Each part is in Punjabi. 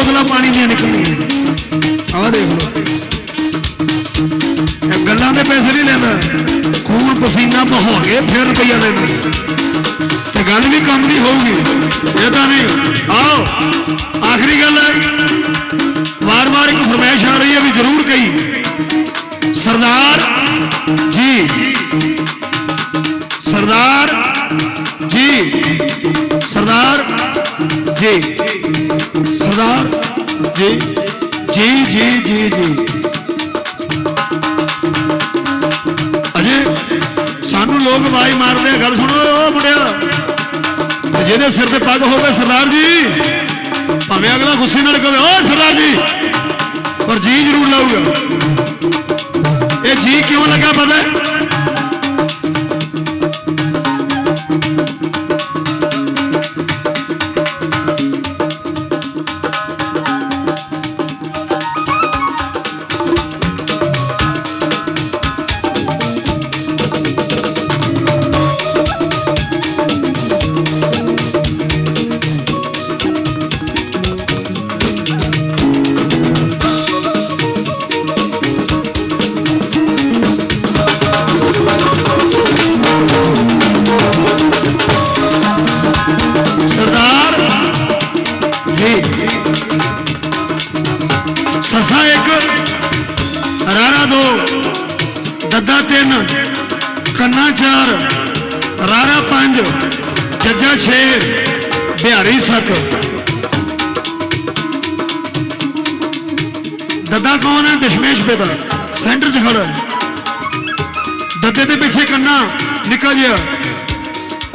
బదులా పాని నేను ਜੀ। ਜੀ ਜੀ ਜੀ ਜੀ। ਅਜੇ ਸਾਨੂੰ ਲੋਕ ਆਵਾਜ਼ ਮਾਰਦੇ ਗੱਲ ਸੁਣੋ ਓ ਮੁੰਡਿਆ ਜਿਹਦੇ ਸਿਰ ਤੇ ਪੱਗ ਹੋਵੇ ਸਰਦਾਰ ਜੀ, ਭਾਵੇਂ ਅਗਲਾ ਗੁੱਸੇ ਨਾਲ ਕਹੇ ਓ ਸਰਦਾਰ ਜੀ, ਪਰ ਜੀ ਜ਼ਰੂਰ ਲਾਊਗਾ। ਇਹ ਜੀ ਕਿਉਂ ਲੱਗਾ ਪਤਾ? ਸੱਸਾ ਇੱਕ ਰਾਰਾ ਦੋ, ਦੱਦਾ ਤਿੰਨ, ਕੰਨਾ ਚਾਰ, ਰਾਰਾ ਪੰਜ, ਜੱਜਾ 6 ਬਿਹਾਰੀ 7 ਦੱਦਾ ਕੌਣ ਹੈ? ਦਸ਼ਮੇਸ਼ ਪਿਤਾ ਸੈਂਟਰ 'ਚ ਖੜਾ। ਹੈ ਦੱਦੇ ਦੇ ਪਿੱਛੇ ਕੰਨਾ ਨਿਕਲ ਜਿਹਾ।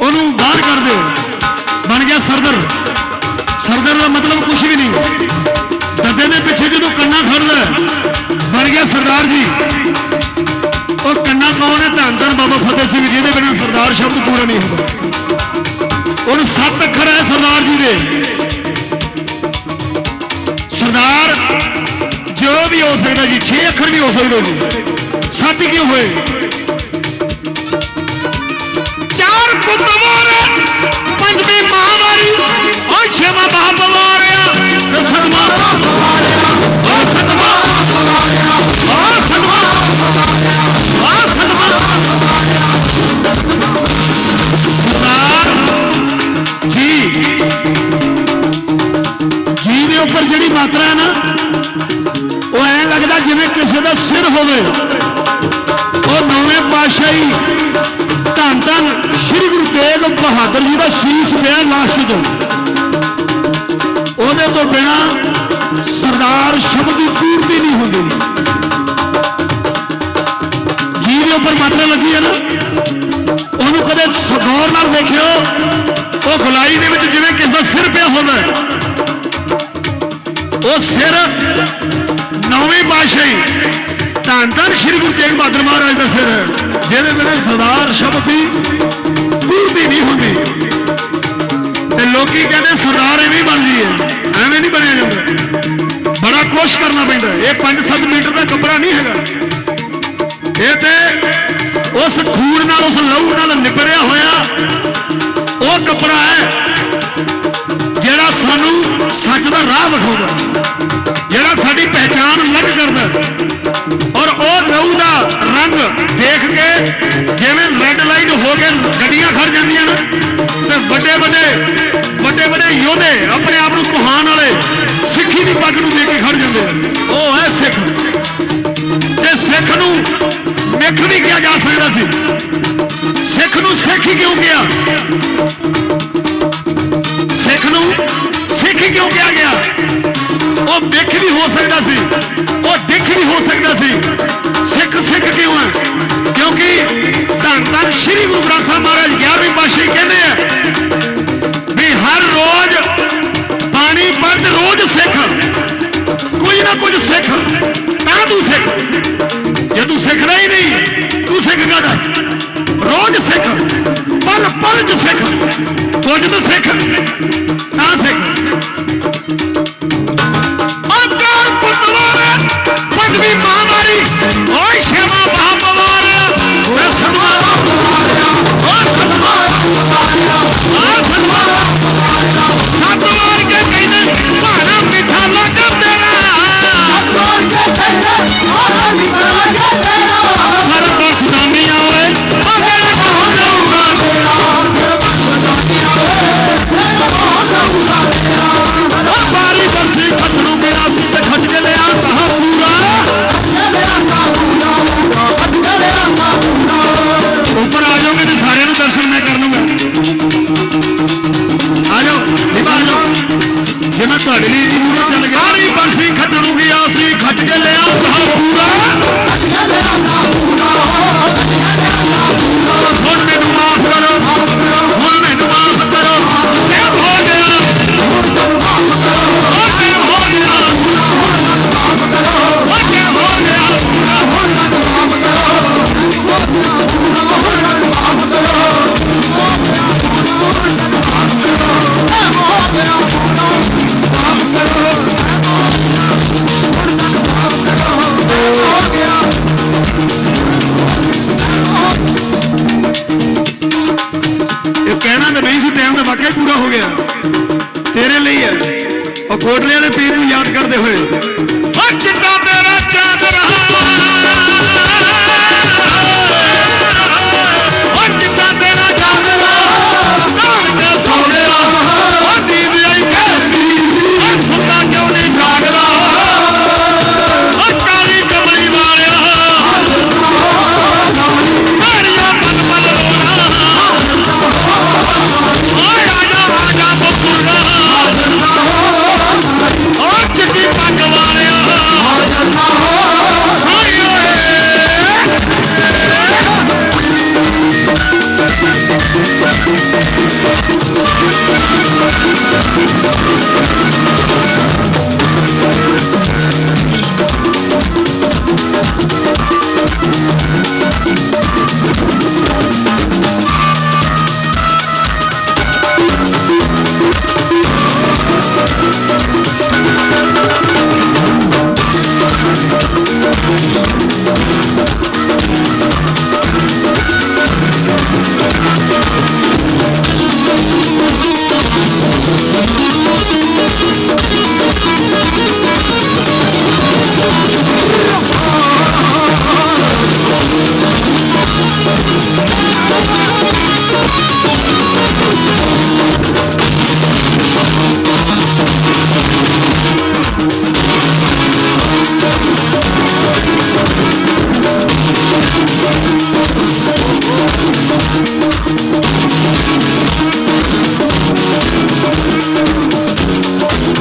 ਉਹਨੂੰ ਬਾਹਰ ਕਰ ਦਿਓ। ਬਣ ਗਿਆ ਸਰਦਰ। ਸਰਦਰ ਦਾ ਮਤਲਬ ਕੁਝ ਵੀ ਨਹੀਂ। ਦੱਦੇ ਦੇ ਪਿੱਛੇ ਜਦੋਂ ਕੰਨਾ ਖੜਦਾ ਬਣ ਗਿਆ ਸਰਦਾਰ ਜੀ। ਉਹ ਕੰਨਾ ਕੌਣ ਹੈ ਧੰਨ ਧੰਨ ਬਾਬਾ ਫਤਿਹ ਸਿੰਘ ਜੀ ਜਿਹਦੇ ਬਿਨਾਂ ਸਰਦਾਰ ਸ਼ਬਦ ਪੂਰਾ ਨਹੀਂ ਹੁੰਦਾ। ਉਹਨੂੰ ਸੱਤ ਅੱਖਰ ਹੈ ਸਰਦਾਰ ਜੀ ਦੇ। ਸਰਦਾਰ, ਜੋ ਵੀ ਹੋ ਸਕਦਾ ਜੀ 6 ਅੱਖਰ ਵੀ ਹੋ ਸਕਦੇ ਜੀ ਸੱਤ ਕਿਉਂ ਹੋਏ? ਸਿਰ ਉਹ ਨੌਵੇਂ ਪਾਤਸ਼ਾਹੀ ਧੰਨ ਧੰਨ ਸ੍ਰੀ ਗੁਰੂ ਤੇਗ ਬਹਾਦਰ ਜੀ ਦਾ ਸੀਸ ਪਿਆ ਲਾਸਟ 'ਚ। ਉਹਦੇ ਤੋਂ ਬਿਨਾ ਸਰਦਾਰ ਸ਼ਬਦ ਦੀ ਪੂਰਤੀ ਨਹੀਂ ਹੁੰਦੀ। ਜੀ ਦੇ ਉੱਪਰ ਮਾਤਰਾ ਲੱਗੀ ਹੈ ਨਾ। ਉਹਨੂੰ ਕਦੇ ਸ- ਗੌਰ ਨਾਲ ਦੇਖਿਓ, ਉਹ ਗੁਲਾਈ ਦੇ ਵਿੱਚ ਜਿਵੇਂ ਕਿਸੇ ਦਾ ਸਿਰ ਪਿਆ ਹੁੰਦਾ ਗੁਰੂ ਤੇਗ ਬਹਾਦਰ ਮਹਾਰਾਜ ਦਾ ਸਿਰ ਹੈ, ਜਿਹਦੇ ਬਿਨਾਂ ਸਰਦਾਰ ਸ਼ਬਦ ਦੀ ਪੂਰਤੀ ਨਹੀਂ ਹੁੰਦੀ। ਤੇ ਲੋਕੀ ਕਹਿੰਦੇ ਸਰਦਾਰ ਐਵੇਂ ਹੀ ਬਣ ਜੀਏ ਐਵੇਂ ਨਹੀਂ ਬਣਿਆ ਜਾਂਦਾ। ਬੜਾ ਕੋਸ਼ਿਸ਼ ਕਰਨਾ ਪੈਂਦਾ ਇਹ 5-7 ਮੀਟਰ ਦਾ ਕੱਪੜਾ ਨਹੀਂ ਹੈਗਾ। ਇਹ ਤੇ ਉਸ ਖੂਨ ਨਾਲ, ਉਸ ਲਹੂ ਨਾਲ ਨਿਪੜਿਆ ਹੋਇਆ ਉਹ ਕੱਪੜਾ ਹੈ, ਜਿਹੜਾ ਸਾਨੂੰ ਸੱਚ ਦਾ ਰਾਹ ਵਿਖਾਉਂਦਾ Thank you. ਪੂਰਾ ਹੋ ਗਿਆ। ਤੇਰੇ ਲਈ ਹੈ। ਉਹ ਕੋਟਲੇ ਵਾਲੇ ਪੀਰ ਨੂੰ ਯਾਦ ਕਰਦੇ ਹੋਏ।